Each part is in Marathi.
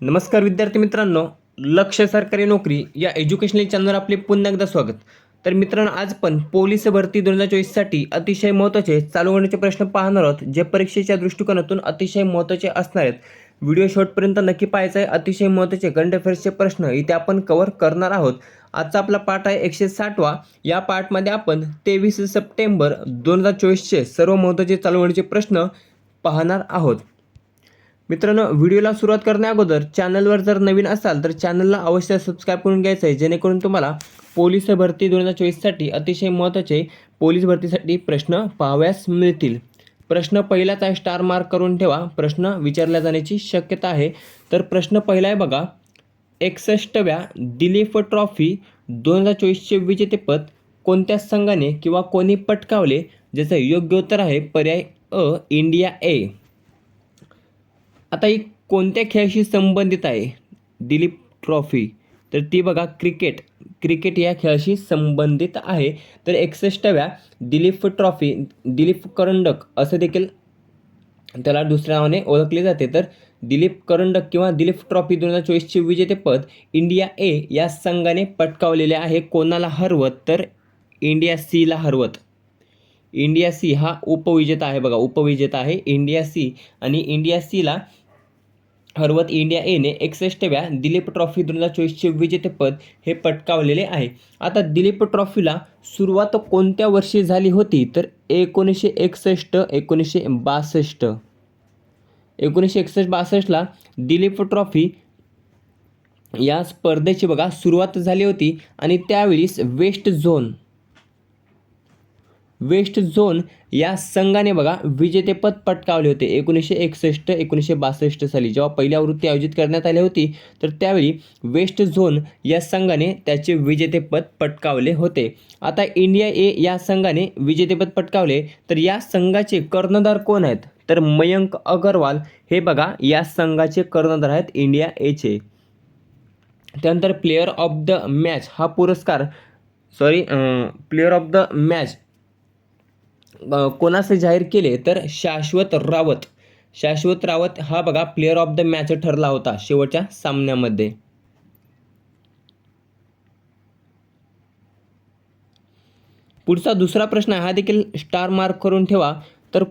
नमस्कार विद्यार्थी मित्रांनो लक्ष सरकारी नोकरी या एज्युकेशनल चॅनलवर आपले पुन्हा एकदा स्वागत. तर मित्रांनो आज पण पोलीस भरती दोन हजार चोवीससाठी अतिशय महत्त्वाचे चालू होण्याचे प्रश्न पाहणार आहोत जे परीक्षेच्या दृष्टिकोनातून अतिशय महत्त्वाचे असणार आहेत. व्हिडिओ शॉर्टपर्यंत नक्की पाहायचा आहे अतिशय महत्त्वाचे करंट अफेअर्सचे प्रश्न इथे आपण कव्हर करणार आहोत. आजचा आपला पाठ आहे एकशे साठवा. या पाठमध्ये आपण तेवीस सप्टेंबर दोन हजार चोवीसचे सर्व महत्त्वाचे चालू होण्याचे प्रश्न पाहणार आहोत. मित्रांनो व्हिडिओला सुरुवात करण्या अगोदर चॅनलवर जर नवीन असाल तर चॅनलला अवश्य सबस्क्राईब करून घ्यायचं आहे जेणेकरून तुम्हाला पोलीस भरती दोन हजार चोवीससाठी अतिशय महत्त्वाचे पोलीस भरतीसाठी प्रश्न पाहाव्यास मिळतील. प्रश्न पहिलाच आहे स्टार मार्क करून ठेवा. प्रश्न विचारल्या जाण्याची शक्यता आहे. तर प्रश्न पहिला आहे बघा एकसष्टव्या दिलीप ट्रॉफी दोन हजार चोवीसचे विजेतेपद कोणत्या संघाने किंवा कोणी पटकावले? ज्याचं योग्य उत्तर आहे पर्याय अ इंडिया ए. आता ही कोणत्या खेळाशी संबंधित आहे? दिलीप ट्रॉफी. तर ती बघा क्रिकेट. क्रिकेट या खेळाशी संबंधित आहे. तर एकसष्टव्या दिलीप ट्रॉफी दिलीप करंडक असं देखील त्याला दुसऱ्या नावाने ओळखले जाते. तर दिलीप करंडक किंवा दिलीप ट्रॉफी दोन हजार चोवीसचे विजेतेपद इंडिया ए या संघाने पटकावलेले आहे. कोणाला हरवत? तर इंडिया सीला हरवत. इंडिया सी हा उपविजेता आहे बघा उपविजेता आहे इंडिया सी. आणि इंडिया सीला हरवत इंडिया एने एकसष्टव्या दिलीप ट्रॉफी दोन हजार चोवीसचे विजेतेपद हे पटकावलेले आहे. आता दिलीप ट्रॉफीला सुरुवात कोणत्या वर्षी झाली होती? तर एकोणीसशे एकसष्ट एकोणीसशे बासष्ट. एकोणीसशे एकसष्ट बासष्टला दिलीप ट्रॉफी या स्पर्धेची बघा सुरुवात झाली होती आणि त्यावेळीस वेस्ट झोन वेस्ट झोन या संघाने बघा विजेतेपद पटकावले होते. एकोणीसशे एकसष्ट एकोणीसशे बासष्ट साली जेव्हा पहिली आवृत्ती आयोजित करण्यात आली होती तर त्यावेळी वेस्ट झोन या संघाने त्याचे विजेतेपद पटकावले होते. आता इंडिया ए या संघाने विजेतेपद पटकावले. तर या संघाचे कर्णधार कोण आहेत? तर मयंक अगरवाल. हे बघा या संघाचे कर्णधार आहेत इंडिया एचे त्यानंतर प्लेयर ऑफ द मॅच. हा पुरस्कार sorry player of the match कोणाचे जाहीर केले तर शाश्वत रावत. शाश्वत रावत हा बघा प्लेअर ऑफ द मॅच ठरला होता शेवटच्या सामन्यामध्ये. पुढचा दुसरा प्रश्न हा देखील स्टार मार्क करून ठेवा. तर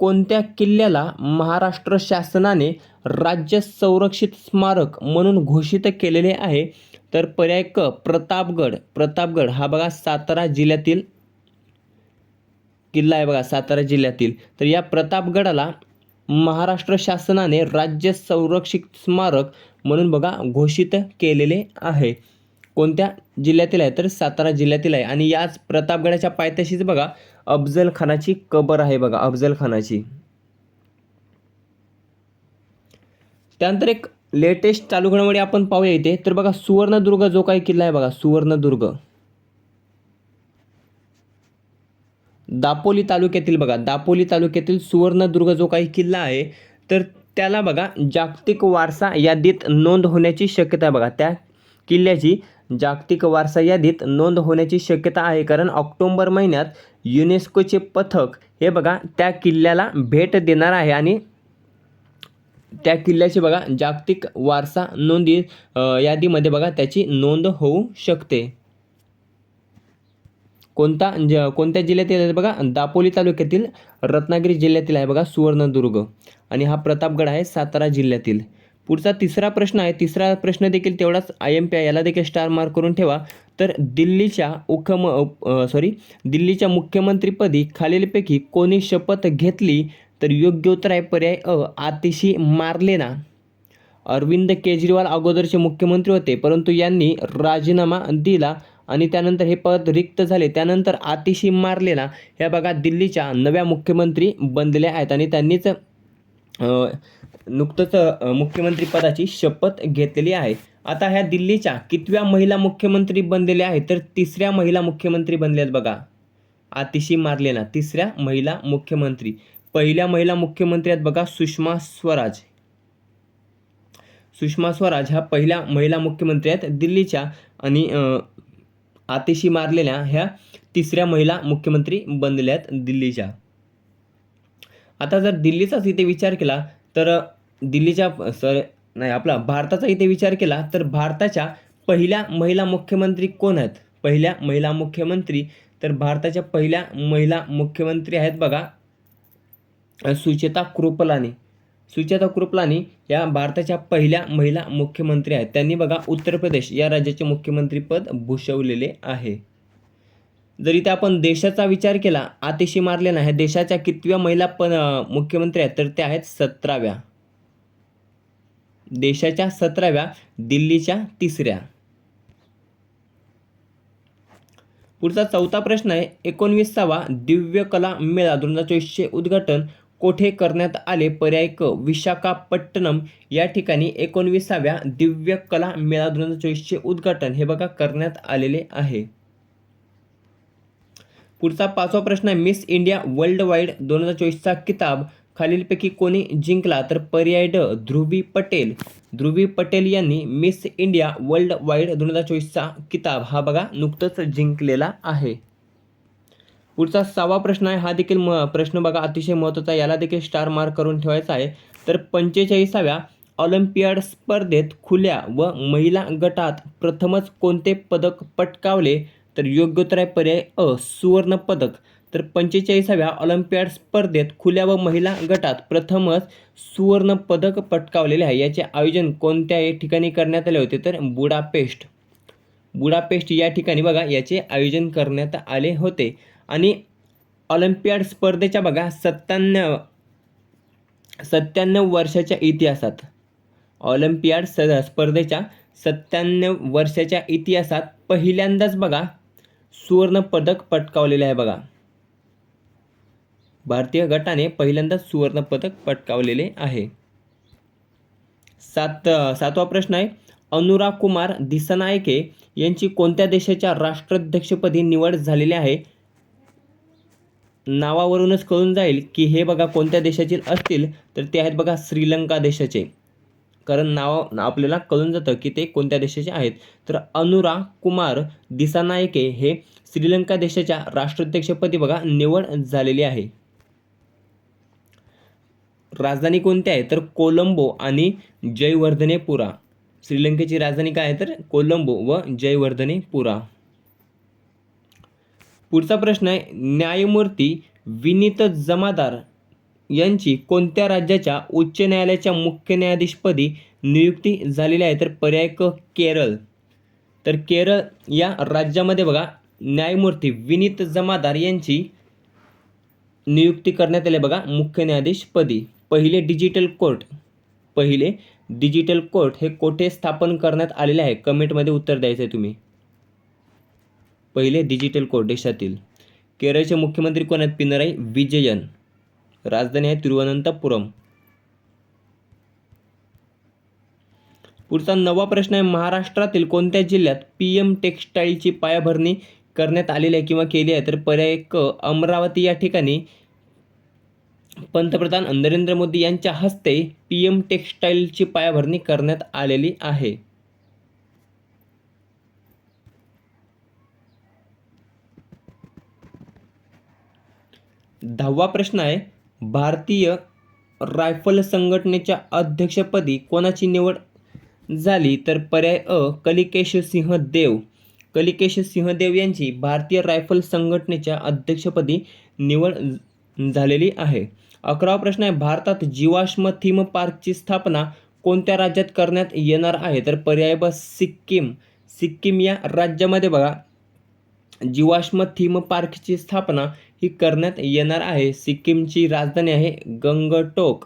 कोणत्या किल्ल्याला महाराष्ट्र शासनाने राज्य संरक्षित स्मारक म्हणून घोषित केलेले आहे? तर पर्याय क प्रतापगड. प्रतापगड हा बघा सातारा जिल्ह्यातील किल्ला आहे बघा सातारा जिल्ह्यातील. तर या प्रतापगडाला महाराष्ट्र शासनाने राज्य संरक्षित स्मारक म्हणून बघा घोषित केलेले आहे. कोणत्या जिल्ह्यातील आहे? तर सातारा जिल्ह्यातील आहे. आणि याच प्रतापगडाच्या पायथ्याशीच बघा अफजल खानाची कबर आहे बघा अफजल खानाची. त्यानंतर एक लेटेस्ट चालू घडामोडी आपण पाहूया इथे. तर बघा सुवर्णदुर्ग जो काही किल्ला आहे बघा सुवर्णदुर्ग. दापोली तालुक्यातील बघा दापोली तालुक्यातील सुवर्णदुर्ग जो काही किल्ला आहे तर त्याला बघा जागतिक वारसा यादीत नोंद होण्याची शक्यता आहे बघा. त्या किल्ल्याची जागतिक वारसा यादीत नोंद होण्याची शक्यता आहे कारण ऑक्टोंबर महिन्यात युनेस्कोचे पथक हे बघा त्या किल्ल्याला भेट देणार आहे आणि त्या किल्ल्याची बघा जागतिक वारसा नोंदी यादीमध्ये बघा त्याची नोंद होऊ शकते. कोणता ज कोणत्या जिल्ह्यातील आहे बघा? दापोली तालुक्यातील रत्नागिरी जिल्ह्यातील आहे बघा सुवर्णदुर्ग. आणि हा प्रतापगड आहे सातारा जिल्ह्यातील. पुढचा तिसरा प्रश्न आहे. तिसरा प्रश्न देखील तेवढाच आय एम पी आय याला देखील स्टार मार्क करून ठेवा. तर दिल्लीच्या उखम सॉरी दिल्लीच्या मुख्यमंत्रीपदी खालीलपैकी कोणी शपथ घेतली तर योग्य उत्तर आहे पर्याय अ आतिशी मारलेना. अरविंद केजरीवाल अगोदरचे मुख्यमंत्री होते परंतु यांनी राजीनामा दिला आणि त्यानंतर हे पद रिक्त झाले. त्यानंतर आतिशी मारलेला ह्या बघा दिल्लीच्या नव्या मुख्यमंत्री बनलेल्या आहेत आणि त्यांनीच नुकतंच मुख्यमंत्रीपदाची शपथ घेतलेली आहे. आता ह्या दिल्लीच्या कितव्या महिला मुख्यमंत्री बनलेल्या आहेत तर तिसऱ्या महिला मुख्यमंत्री बनल्यात बघा. आतिशी मारलेला तिसऱ्या महिला मुख्यमंत्री. पहिल्या महिला मुख्यमंत्री आहेत बघा सुषमा स्वराज. सुषमा स्वराज ह्या पहिल्या महिला मुख्यमंत्री आहेत दिल्लीच्या आणि आतिशी मारलेल्या ह्या तिसऱ्या महिला मुख्यमंत्री बनलेल्या आहेत दिल्लीच्या. आता जर दिल्लीचाच इथे विचार केला तर दिल्लीच्या सर नाही आपला भारताचा इथे विचार केला तर भारताच्या पहिल्या महिला मुख्यमंत्री कोण आहेत? पहिल्या महिला मुख्यमंत्री तर भारताच्या पहिल्या महिला मुख्यमंत्री आहेत बघा सुचेता कृपलानी. सुचेता कृपलानी या भारताच्या पहिल्या महिला मुख्यमंत्री आहेत. त्यांनी बघा उत्तर प्रदेश या राज्याचे मुख्यमंत्रीपद भूषवलेले आहे. जर इथे आपण देशाचा विचार केला आतिशी मारलेला नाही देशाच्या कितव्या महिला पण मुख्यमंत्री आहेत तर त्या आहेत सतराव्या. देशाच्या सतराव्या दिल्लीच्या तिसऱ्या. पुढचा चौथा प्रश्न आहे एकोणवीसावा दिव्य कला मेळा दोन हजार चोवीसचे उद्घाटन कोठे करण्यात आले पर्याय क विशाखापट्टणम या ठिकाणी एकोणवीसाव्या दिव्य कला मेळा दोन हजार चोवीसचे उद्घाटन हे बघा करण्यात आलेले आहे. पुढचा पाचवा प्रश्न आहे मिस इंडिया वर्ल्ड वाईड दोन हजार चोवीसचा किताब खालीलपैकी कोणी जिंकला? तर पर्याय ड ध्रुवी पटेल. ध्रुवी पटेल यांनी मिस इंडिया वर्ल्ड वाईड दोन हजार चोवीसचा किताब हा बघा नुकतंच जिंकलेला आहे. पुढचा सहावा प्रश्न आहे हा देखील म प्रश्न बघा अतिशय महत्त्वाचा आहे. याला देखील स्टार मार्क करून ठेवायचा आहे. तर पंचेचाळीसाव्या ऑलिम्पियाड स्पर्धेत खुल्या व महिला गटात प्रथमच कोणते पदक पटकावले? तर योग्य उत्तर आहे पर्याय अ सुवर्ण पदक. तर पंचेचाळीसाव्या ऑलिम्पियाड स्पर्धेत खुल्या व महिला गटात प्रथमच सुवर्ण पदक पटकावलेले आहे. याचे आयोजन कोणत्या ठिकाणी करण्यात आले होते? तर बुडापेस्ट. बुडापेस्ट या ठिकाणी बघा याचे आयोजन करण्यात आले होते. आणि ऑलिम्पियाड स्पर्धेच्या बघा सत्त्याण्णव सत्त्याण्णव वर्षाच्या इतिहासात ऑलिम्पियाड स स्पर्धेच्या सत्त्याण्णव वर्षाच्या इतिहासात पहिल्यांदाच बघा सुवर्णपदक पटकावलेलं पटकावलेले आहे बघा. भारतीय गटाने पहिल्यांदाच सुवर्णपदक पटकावलेले आहे. सात सातवा प्रश्न आहे अनुराग कुमार दिसनायके यांची कोणत्या देशाच्या राष्ट्राध्यक्षपदी निवड झालेली आहे? नावावरूनच कळून जाईल की हे बघा कोणत्या देशाचे असतील तर ते आहेत बघा श्रीलंका देशाचे. कारण नाव आपल्याला कळून जातं की ते कोणत्या देशाचे आहेत. तर अनुरा कुमार दिसानायके हे श्रीलंका देशाच्या राष्ट्राध्यक्षपदी बघा निवड झालेली आहे. राजधानी कोणती आहे? तर कोलंबो आणि जयवर्धनेपुरा. श्रीलंकेची राजधानी काय आहे? तर कोलंबो व जयवर्धनेपुरा. पुढचा प्रश्न आहे न्यायमूर्ती विनीत जमादार यांची कोणत्या राज्याच्या उच्च न्यायालयाच्या मुख्य न्यायाधीशपदी नियुक्ती झालेली आहे? तर पर्याय क केरळ. तर केरळ या राज्यामध्ये बघा न्यायमूर्ती विनीत जमादार यांची नियुक्ती करण्यात आली बघा मुख्य न्यायाधीशपदी. पहिले डिजिटल कोर्ट. पहिले डिजिटल कोर्ट हे कोठे स्थापन करण्यात आलेले आहे? कमेंटमध्ये उत्तर द्यायचं आहे तुम्ही. पहिले डिजिटल कोर्ट देशातील केरळचे मुख्यमंत्री कोण आहेत? पिनराई विजयन. राजधानी आहे तिरुवनंतपुरम. पुढचा नवा प्रश्न आहे महाराष्ट्रातील कोणत्या जिल्ह्यात पी एम टेक्स्टाईलची पायाभरणी करण्यात आलेली आहे किंवा केली आहे? तर पर्याय क अमरावती. या ठिकाणी पंतप्रधान नरेंद्र मोदी यांच्या हस्ते पी एम टेक्स्टाईलची पायाभरणी करण्यात आलेली आहे. दहावा प्रश्न आहे भारतीय रायफल संघटनेच्या अध्यक्षपदी कोणाची निवड झाली तर पर्याय अ कलिकेश सिंह देव. कलिकेश सिंहदेव यांची भारतीय रायफल संघटनेच्या अध्यक्षपदी निवड झालेली आहे. अकरावा प्रश्न आहे भारतात जीवाश्म थीम पार्कची स्थापना कोणत्या राज्यात करण्यात येणार आहे? तर पर्याय ब सिक्कीम. सिक्कीम या राज्यामध्ये बघा जीवाश्म थीम पार्कची स्थापना ही करण्यात येणार आहे. सिक्कीमची राजधानी आहे गंगटोक.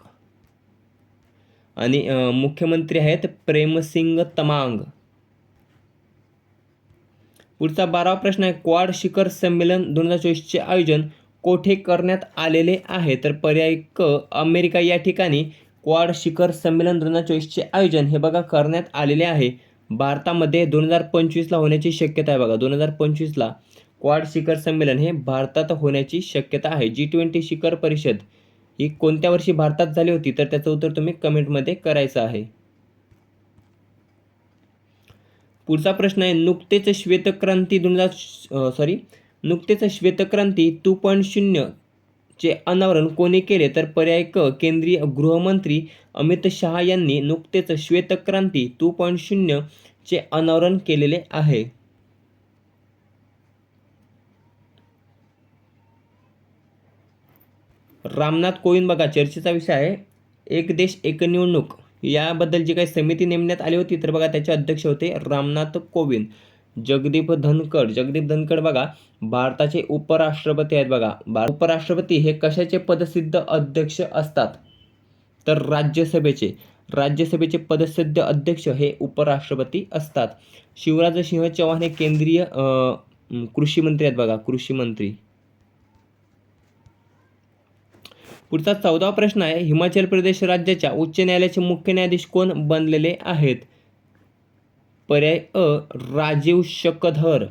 आणि मुख्यमंत्री आहेत प्रेमसिंग तमांग. पुढचा बारावा प्रश्न आहे क्वाड शिखर संमेलन दोन हजार चोवीसचे आयोजन कोठे करण्यात आलेले आहे? तर पर्याय क अमेरिका या ठिकाणी क्वाड शिखर संमेलन दोन हजार चोवीसचे आयोजन हे बघा करण्यात आलेले आहे. भारतामध्ये दोन हजार पंचवीसला होण्याची शक्यता आहे बघा. दोन हजार पंचवीसला क्वाड शिखर संमेलन हे भारतात होण्याची शक्यता आहे. जी ट्वेंटी शिखर परिषद ही कोणत्या वर्षी भारतात झाली होती? तर त्याचं उत्तर तुम्ही कमेंटमध्ये करायचं आहे. पुढचा प्रश्न आहे नुकतेच श्वेतक्रांती दोन हजार सॉरी नुकतेच श्वेतक्रांती टू पॉईंट शून्य चे अनावरण कोणी केले? तर पर्याय क केंद्रीय गृहमंत्री अमित शहा यांनी नुकतेच श्वेतक्रांती टू पॉईंट शून्य चे अनावरण केलेले आहे. रामनाथ कोविंद बघा चर्चेचा विषय आहे. एक देश एक निवडणूक. याबद्दल जी काही समिती नेमण्यात आली होती तर बघा त्याचे अध्यक्ष होते रामनाथ कोविंद. जगदीप धनखड जगदीप धनखड बघा भारताचे उपराष्ट्रपती आहेत बघा. उपराष्ट्रपती हे कशाचे पदसिद्ध अध्यक्ष असतात? तर राज्यसभेचे. राज्यसभेचे पदसिद्ध अध्यक्ष हे उपराष्ट्रपती असतात. शिवराज सिंह चौहान हे केंद्रीय कृषी मंत्री आहेत बघा कृषी मंत्री. पुढचा चौदावा प्रश्न आहे. हिमाचल प्रदेश राज्याच्या उच्च न्यायालयाचे मुख्य न्यायाधीश कोण बनलेले आहेत? पर्याय अ राजीव शकधर.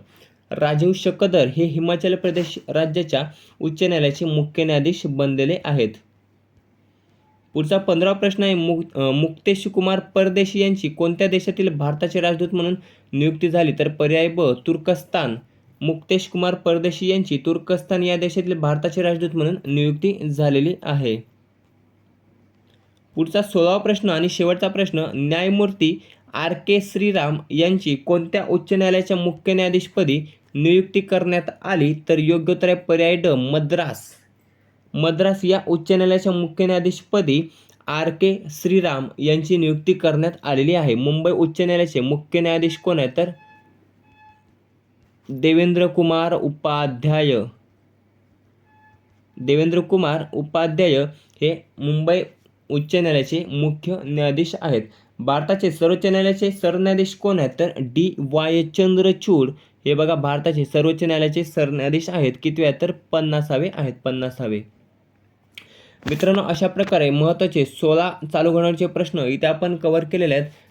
राजीव शकधर हे हिमाचल प्रदेश राज्याच्या उच्च न्यायालयाचे मुख्य न्यायाधीश बनलेले आहेत. पुढचा पंधरा प्रश्न आहे. मुक मुक्तेश कुमार परदेशी यांची कोणत्या देशातील भारताचे राजदूत म्हणून नियुक्ती झाली? तर पर्याय ब तुर्कस्तान. मुक्तेश कुमार परदेशी यांची तुर्कस्तान या देशातील भारताचे राजदूत म्हणून नियुक्ती झालेली आहे. पुढचा सोळावा प्रश्न आणि शेवटचा प्रश्न न्यायमूर्ती आर के श्रीराम यांची कोणत्या उच्च न्यायालयाच्या मुख्य न्यायाधीशपदी नियुक्ती करण्यात आली तर योग्य उत्तर आहे पर्याय ड मद्रास. मद्रास या उच्च न्यायालयाच्या मुख्य न्यायाधीशपदी आर के श्रीराम यांची नियुक्ती करण्यात आलेली आहे. मुंबई उच्च न्यायालयाचे मुख्य न्यायाधीश कोण आहेत तर देवेंद्र कुमार उपाध्याय. देवेंद्र कुमार उपाध्याय हे मुंबई उच्च न्यायालयाचे मुख्य न्यायाधीश आहेत. भारताचे सर्वोच्च न्यायालयाचे सरन्यायाधीश कोण आहेत? तर डी वाय चंद्रचूड हे बघा भारताचे सर्वोच्च न्यायालयाचे सरन्यायाधीश आहेत. किती आहेत? तर पन्नासावे आहेत. पन्नासावे. मित्रांनो अशा प्रकारे महत्त्वाचे सोळा चालू घडण्याचे प्रश्न इथे आपण कव्हर केलेले आहेत.